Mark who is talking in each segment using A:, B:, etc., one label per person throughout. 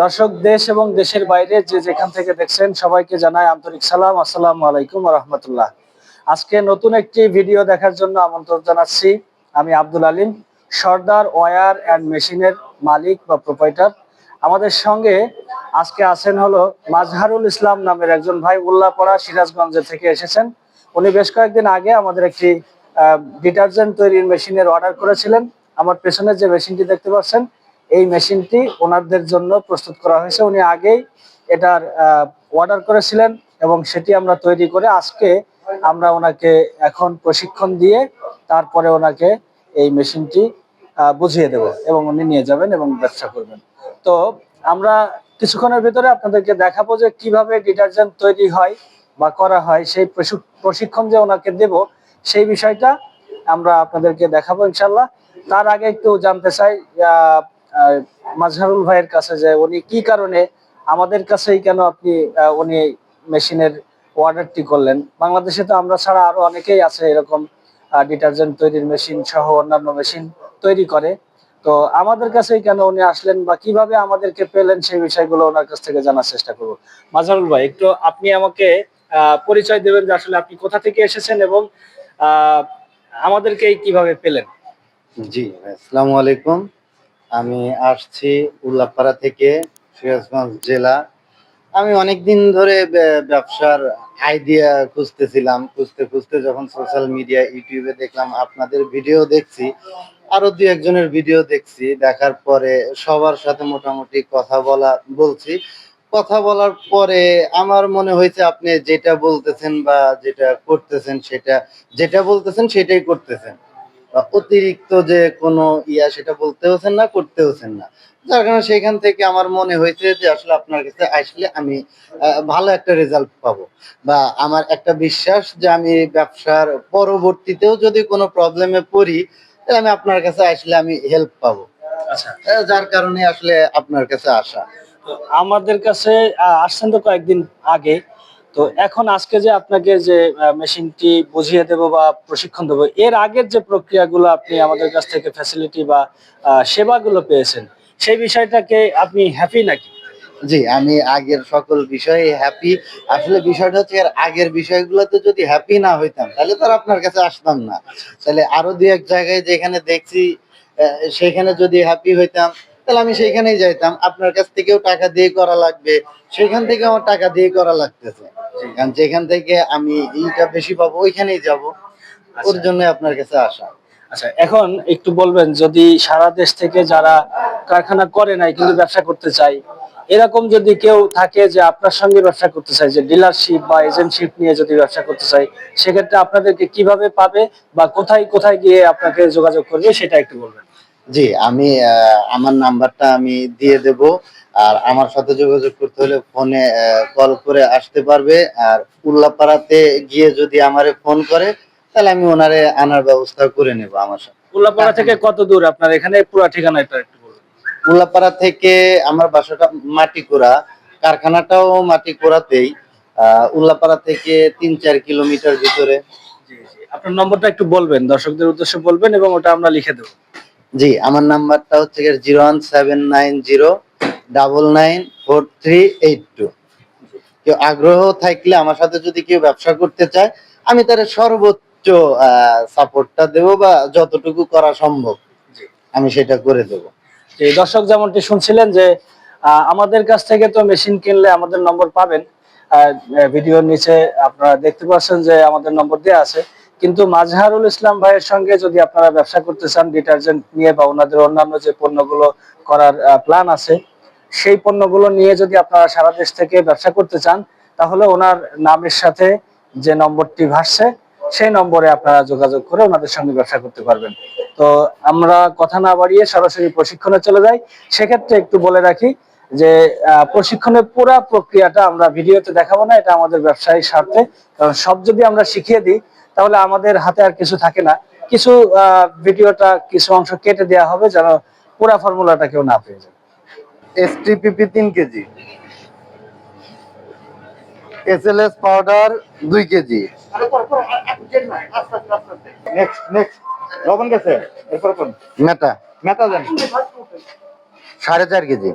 A: দর্শক, দেশ এবং দেশের বাইরে যে যেখান থেকে দেখছেন সবাইকে জানাই আন্তরিক সালাম। আসসালাম আলাইকুম রহমতুল্লাহ। আজকে নতুন একটি ভিডিও দেখার জন্য আমন্ত্রণ জানাচ্ছি আমি আব্দুল আলিম, সর্দার ওয়ার অ্যান্ড মেশিনের মালিক বা প্রোপাইটার। আমাদের সঙ্গে আজকে আছেন হলো মাজহারুল ইসলাম নামের একজন ভাই, উল্লাপাড়া সিরাজগঞ্জের থেকে এসেছেন। উনি বেশ কয়েকদিন আগে আমাদের একটি ডিটারজেন্ট তৈরির মেশিনের অর্ডার করেছিলেন। আমার পেছনে যে মেশিনটি দেখতে পাচ্ছেন এই মেশিনটি ওনারদের জন্য প্রস্তুত করা হয়েছে। উনি আগেই এটার অর্ডার করেছিলেন এবং সেটি আমরা তৈরি করে আজকে আমরা ওনাকে এখন প্রশিক্ষণ দিয়ে তারপরে ওনাকে এই মেশিনটি বুঝিয়ে দেব এবং উনি নিয়ে যাবেন এবং ব্যবসা করবেন। তো আমরা কিছুক্ষণের ভিতরে আপনাদেরকে দেখাবো যে কীভাবে ডিটারজেন্ট তৈরি হয় বা করা হয়, সেই প্রশিক্ষণ যে ওনাকে দেব সেই বিষয়টা আমরা আপনাদেরকে দেখাবো ইনশাল্লাহ তার আগে একটু জানতে চাই মাজহারুল ভাইয়ের কাছে যে উনি কি কারণে আমাদের কাছেই কেন আপনি উনি মেশিনের অর্ডারটি করলেন? বাংলাদেশে তো আমরা ছাড়া আরও অনেকেই আছে এরকম ডিটারজেন্ট তৈরির মেশিন সহ অন্যান্য মেশিন তৈরি করে। তো আমাদের কাছেই কেন উনি আসলেন বা কীভাবে আমাদেরকে পেলেন সেই বিষয়গুলো ওনার কাছ থেকে জানার চেষ্টা করব। মাজহারুল ভাই, একটু আপনি আমাকে পরিচয় দেবেন যে আসলে আপনি কোথা থেকে এসেছেন এবং আমাদেরকে কীভাবে পেলেন?
B: জি আসসালামু আলাইকুম। আমি আসছি উল্লাপাড়া থেকে সিরাজগঞ্জ জেলা। আমি অনেক দিন ধরে ব্যবসার আইডিয়া খুঁজতেছিলাম। খুঁজতে খুঁজতে যখন সোশ্যাল মিডিয়া ইউটিউবে দেখলাম, আপনাদের ভিডিও দেখছি, আরও দু একজনের ভিডিও দেখছি। দেখার পরে সবার সাথে মোটামুটি কথা বলা, বলছি। কথা বলার পরে আমার মনে হয়েছে আপনি যেটা বলতেছেন বা যেটা করতেছেন সেটা, যেটা বলতেছেন সেটাই করতেছেন। বা অতিরিক্ত যে কোনো ইয়া সেটা বলতেওছেন না করতেওছেন না। যার কারণে সেখান থেকে আমার মনে হয়েছে যে আসলে আপনার কাছে আসলে আমি ভালো একটা রেজাল্ট পাবো। বা আমার একটা বিশ্বাস যে আমি ব্যবসার পরবর্তীতেও যদি কোনো প্রবলেমে পড়ি তাহলে আমি আপনার কাছে আসলে আমি হেল্প পাবো।
A: আচ্ছা।
B: যার কারণে আসলে আপনার কাছে আসা।
A: আমাদের কাছে আসছেন তো কয়েকদিন আগে। তো এখন আজকে যে আপনাকে যে মেশিনটি বুঝিয়ে দেব বা প্রশিক্ষণ দেবো, এর আগের যে প্রক্রিয়াগুলো আপনি আমাদের কাছ থেকে ফ্যাসিলিটি বা সেবাগুলো পেয়েছেন, সেই বিষয়টাকে আপনি হ্যাপি নাকি?
B: জি, আমি আগের সকল বিষয়ে হ্যাপি আসলে বিষয়টা হচ্ছে এর আগের বিষয়গুলোতে যদি হ্যাপি না হইতাম, তাহলে তো আর আপনার কাছে আসতাম না। তাহলে আরও দু এক জায়গায় যেখানে দেখছি সেখানে যদি হ্যাপি হইতাম তাহলে আমি সেখানেই যাইতাম। আপনার কাছ থেকেও টাকা দিয়ে করা লাগবে। সেখান থেকে আমার টাকা দিয়ে করা লাগতেছে। কারণ যেখান থেকে আমি এইটা বেশি পাবো ওইখানেই যাব। ওর জন্য আপনার কাছে আসা।
A: আচ্ছা এখন একটু বলবেন যদি সারা দেশ থেকে যারা কারখানা করে নাই কিন্তু ব্যবসা করতে চাই এরকম যদি কেউ থাকে যে আপনার সঙ্গে ব্যবসা করতে চাই যে ডিলারশিপ বা এজেন্টশিপ নিয়ে যদি ব্যবসা করতে চাই সেক্ষেত্রে আপনাদেরকে কীভাবে পাবে বা কোথায় কোথায় গিয়ে আপনাকে যোগাযোগ করবে সেটা একটু বলবেন।
B: জি আমি আমার নাম্বারটা আমি দিয়ে দেব। আর আমার সাথে যোগাযোগ করতে হলে ফোনে কল করে আসতে পারবে। আর উল্লাপাড়াতে গিয়ে যদি আমারে ফোন করে তাহলে আমি ওনারে আনার ব্যবস্থা করে নেব আমার সাথে।
A: উল্লাপাড়া থেকে কত দূর? আপনার এখানে পুরো ঠিকানাটা একটু বলুন।
B: উল্লাপাড়া থেকে আমার বাসাটা মাটিকুড়া কারখানাটাও মাটিকুড়াতেই। আহ, উল্লাপাড়া থেকে তিন চার কিলোমিটার ভিতরে।
A: জি জি। আপনার নম্বরটা একটু বলবেন দর্শকদের উদ্দেশ্যে বলবেন এবং ওটা আমরা লিখে দেবো।
B: জি আমার নাম্বারটা হচ্ছে zero one seven nine zero double nine four three eight two. কেউ আগ্রহ থাকলে আমার সাথে যদি কেউ ব্যবসা করতে চায় আমি তার সর্বোচ্চ সাপোর্টটা দেবো বা যতটুকু করা সম্ভব আমি সেটা করে দেবো।
A: দর্শক যেমনটি শুনছিলেন যে আমাদের কাছ থেকে তো মেশিন কিনলে আমাদের নম্বর পাবেন। ভিডিওর নিচে আপনারা দেখতে পাচ্ছেন যে আমাদের নম্বর দেওয়া আছে। কিন্তু মাজহারুল ইসলাম ভাইয়ের সঙ্গে যদি আপনারা ব্যবসা করতে চান ডিটারজেন্ট নিয়ে বা ওনাদের অন্যান্য যে পণ্যগুলো করার প্ল্যান আছে, সেই পণ্যগুলো নিয়ে যদি আপনারা সারা দেশ থেকে ব্যবসা করতে চান, তাহলে ওনার নামের সাথে যে নম্বরটি ভাসছে, সেই নম্বরে আপনারা যোগাযোগ করে ওনাদের সঙ্গে ব্যবসা করতে পারবেন। তো আমরা কথা না বাড়িয়ে সরাসরি প্রশিক্ষণে চলে যাই। সেক্ষেত্রে একটু বলে রাখি যে প্রশিক্ষণের পুরা প্রক্রিয়াটা আমরা ভিডিওতে দেখাবো না, এটা আমাদের ব্যবসায়িক স্বার্থে। কারণ সব যদি আমরা শিখিয়ে দিই তাহলে আমাদের হাতে আর কিছু থাকে না। কিছু ভিডিওটা কিছু অংশ কেটে দেওয়া হবে যেন পুরা ফর্মুলাটা কেউ না পেয়ে যায়।
B: এসটিপিপি তিন কেজি। এসএলএস পাউডার দুই কেজি।
C: নেক্সট নেক্সট লবণ গেছে? এরপর কোন?
B: মেটা।
C: মেটা দেন।
B: সাড়ে চার কেজি।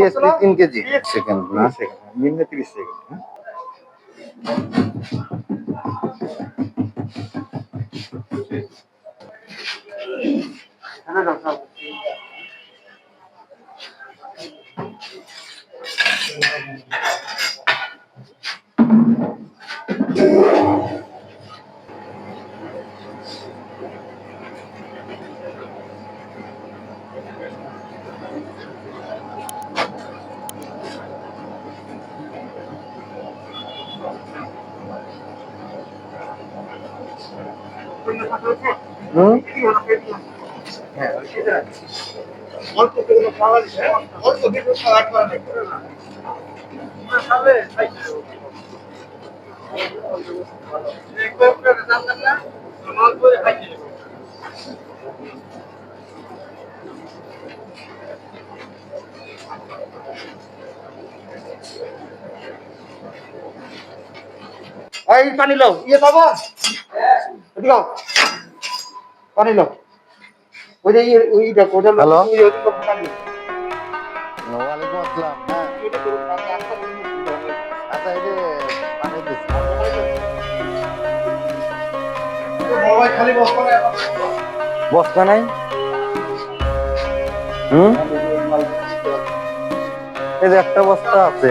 C: মশলা
B: তিন কেজি। সেকেন্ড না?
C: সেকেন্ড নিম্নে তিরিশ সেকেন্ড হ্যাঁ?
B: হুম
C: এই পানি লো ইয়ে বাবা। পানি ওই যে? ওই।
B: ওয়ালাইকুম আসসালাম। হ্যাঁ। আচ্ছা এই যে পানি দিচ্ছি।
C: মোবাইল খালি বসো না
B: বস্তা নাই হুম? এই যে একটা বস্তা আছে।